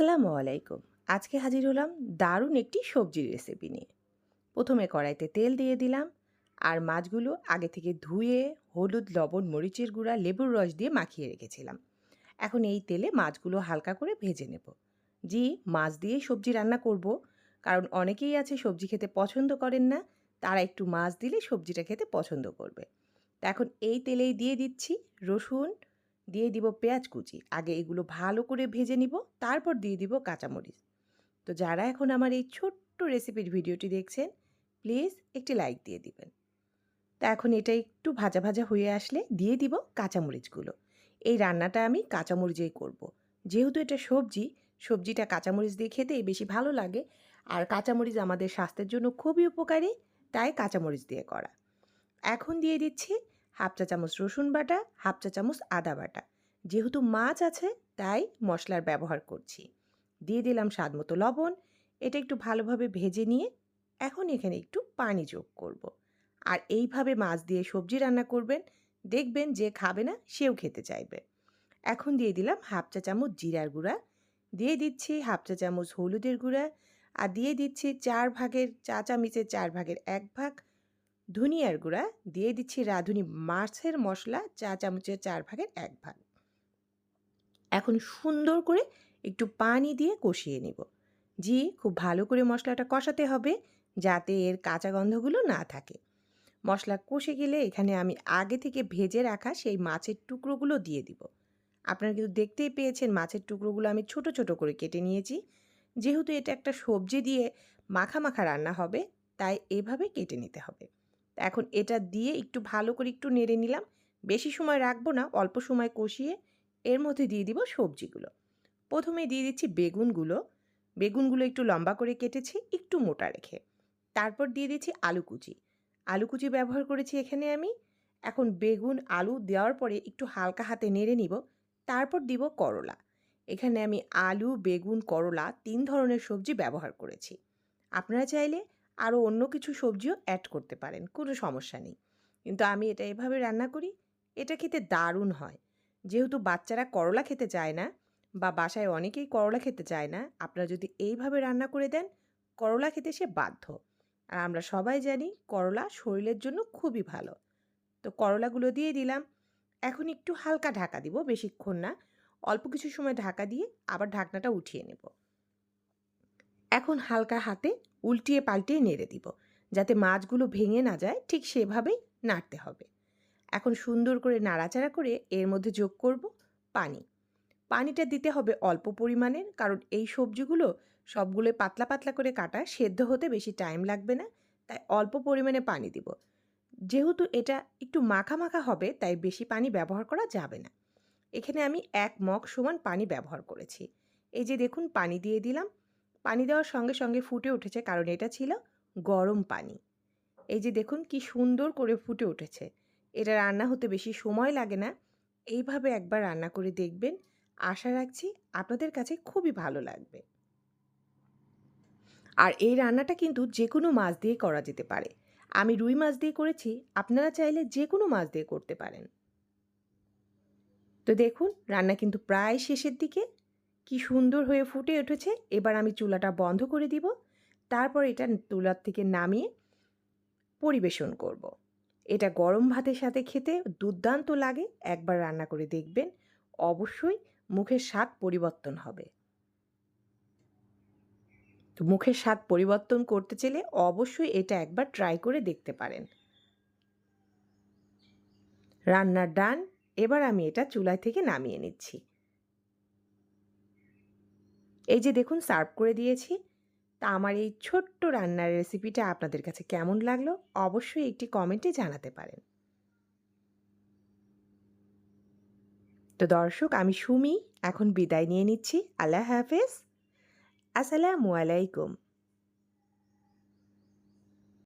আসসালামু আলাইকুম। আজকে হাজির হলাম দারুণ একটি সবজির রেসিপি নিয়ে। প্রথমে কড়াইতে তেল দিয়ে দিলাম, আর মাছগুলো আগে থেকে ধুয়ে হলুদ, লবণ, মরিচের গুঁড়া, লেবুর রস দিয়ে মাখিয়ে রেখেছিলাম। এখন এই তেলে মাছগুলো হালকা করে ভেজে নেব। জি, মাছ দিয়ে সবজি রান্না করব, কারণ অনেকেই আছে সবজি খেতে পছন্দ করেন না, তারা একটু মাছ দিলে সবজিটা খেতে পছন্দ করবে। তা এখন এই তেলেই দিয়ে দিচ্ছি রসুন দিয়ে দিব পেঁয়াজ কুচি। আগে এগুলো ভালো করে ভেজে নিব, তারপর দিয়ে দিব কাঁচামরিচ। তো যারা এখন আমার এই ছোট্ট রেসিপির ভিডিওটি দেখছেন, প্লিজ একটি লাইক দিয়ে দিবেন। তা এখন এটা একটু ভাজা ভাজা হয়ে আসলে দিয়ে দিব কাঁচামরিচগুলো। এই রান্নাটা আমি কাঁচামরিচেই করব। যেহেতু এটা সবজি, সবজিটা কাঁচামরিচ দিয়ে খেতেই বেশি ভালো লাগে। আর কাঁচামরিচ আমাদের স্বাস্থ্যের জন্য খুবই উপকারী, তাই কাঁচামরিচ দিয়ে করা। এখন দিয়ে দিচ্ছি হাফ চা চামচ রসুন বাটা, হাফ চা চামচ আদা বাটা। যেহেতু মাছ আছে, তাই মশলার ব্যবহার করছি। দিয়ে দিলাম স্বাদ মতো লবণ। এটা একটু ভালোভাবে ভেজে নিয়ে এখন এখানে একটু পানি যোগ করব। আর এইভাবে মাছ দিয়ে সবজি রান্না করবেন, দেখবেন যে খাবে না, সেও খেতে চাইবে। এখন দিয়ে দিলাম হাফ চা চামচ জিরার গুঁড়া। দিয়ে দিচ্ছি হাফ চা চামচ হলুদের গুঁড়া। আর দিয়ে দিচ্ছি চার ভাগের, চা চামিচের চার ভাগের এক ভাগ ধনিয়ার গুঁড়া দিয়ে দিচ্ছি রাঁধুনি মাছের মশলা চা চামচের চার ভাগের এক ভাগ। এখন সুন্দর করে একটু পানি দিয়ে কষিয়ে নিব। জি, খুব ভালো করে মশলাটা কষাতে হবে যাতে এর কাঁচা গন্ধগুলো না থাকে। মশলা কষে গেলে এখানে আমি আগে থেকে ভেজে রাখা সেই মাছের টুকরোগুলো দিয়ে দিব। আপনারা কিন্তু দেখতেই পেয়েছেন মাছের টুকরোগুলো আমি ছোট ছোট করে কেটে নিয়েছি। যেহেতু এটা একটা সবজি দিয়ে মাখা মাখা রান্না হবে, তাই এভাবে কেটে নিতে হবে। এখন এটা দিয়ে একটু ভালো করে একটু নেড়ে নিলাম। বেশি সময় রাখব না, অল্প সময় কষিয়ে এর মধ্যে দিয়ে দিব সবজিগুলো। প্রথমে দিয়ে দিচ্ছি বেগুনগুলো। বেগুনগুলো একটু লম্বা করে কেটেছি, একটু মোটা রেখে। তারপর দিয়ে দিচ্ছি আলু কুচি। আলু কুচি ব্যবহার করেছি এখানে আমি। এখন বেগুন, আলু দেওয়ার পরে একটু হালকা হাতে নেড়ে নিব। তারপর দিব করলা। এখানে আমি আলু, বেগুন, করলা তিন ধরনের সবজি ব্যবহার করেছি। আপনারা চাইলে আরও অন্য কিছু সবজিও অ্যাড করতে পারেন, কোনো সমস্যা নেই। কিন্তু আমি এটা এভাবে রান্না করি, এটা খেতে দারুণ হয়। যেহেতু বাচ্চারা করলা খেতে চায় না বা বাসায় অনেকেই করলা খেতে চায় না, আপনারা যদি এইভাবে রান্না করে দেন, করলা খেতে সে বাধ্য। আর আমরা সবাই জানি করলা শরীরের জন্য খুবই ভালো। তো করলাগুলো দিয়ে দিলাম, এখন একটু হালকা ঢাকা দিব, বেশিক্ষণ না। অল্প কিছু সময় ঢাকা দিয়ে আবার ঢাকনাটা উঠিয়ে নেব। এখন হালকা হাতে উল্টিয়ে পাল্টিয়ে নেড়ে দিব, যাতে মাছগুলো ভেঙে না যায়, ঠিক সেভাবেই নাড়তে হবে। এখন সুন্দর করে নাড়াচাড়া করে এর মধ্যে যোগ করব পানি। পানিটা দিতে হবে অল্প পরিমাণের, কারণ এই সবজিগুলো সবগুলো পাতলা পাতলা করে কাটা, সেদ্ধ হতে বেশি টাইম লাগবে না, তাই অল্প পরিমাণে পানি দিব। যেহেতু এটা একটু মাখা মাখা হবে, তাই বেশি পানি ব্যবহার করা যাবে না। এখানে আমি এক মগ সমান পানি ব্যবহার করেছি। এই যে দেখুন, পানি দিয়ে দিলাম। পানি দেওয়ার সঙ্গে সঙ্গে ফুটে উঠেছে, কারণ এটা ছিল গরম পানি। এই যে দেখুন কি সুন্দর করে ফুটে উঠেছে। এটা রান্না হতে বেশি সময় লাগে না। এইভাবে একবার রান্না করে দেখবেন। আশা রাখছি আপনাদের কাছে খুবই ভালো লাগবে। আর এই রান্নাটা কিন্তু যে কোনো মাছ দিয়ে করা যেতে পারে। আমি রুই মাছ দিয়ে করেছি, আপনারা চাইলে যে কোনো মাছ দিয়ে করতে পারেন। তো দেখুন, রান্না কিন্তু প্রায় শেষের দিকে। কি সুন্দর হয়ে ফুটে উঠেছে। এবার আমি চুলাটা বন্ধ করে দিব। তারপর এটা চুলার থেকে নামিয়ে পরিবেশন করব। এটা গরম ভাতের সাথে খেতে দুর্দান্ত লাগে। একবার রান্না করে দেখবেন, অবশ্যই মুখের স্বাদ পরিবর্তন হবে। তো মুখের স্বাদ পরিবর্তন করতে চাইলে অবশ্যই এটা একবার ট্রাই করে দেখতে পারেন। রান্নার ডান, এবার আমি এটা চুলায় থেকে নামিয়ে নিচ্ছি। এই যে দেখুন, সার্ভ করে দিয়েছি। তা আমার এই ছোট্ট রান্নার রেসিপিটা আপনাদের কাছে কেমন লাগল অবশ্যই একটি কমেন্টে জানাতে পারেন। তো দর্শক, আমি সুমি, এখন বিদায় নিয়ে নিচ্ছি। আল্লাহ হাফেজ। আসসালামু আলাইকুম।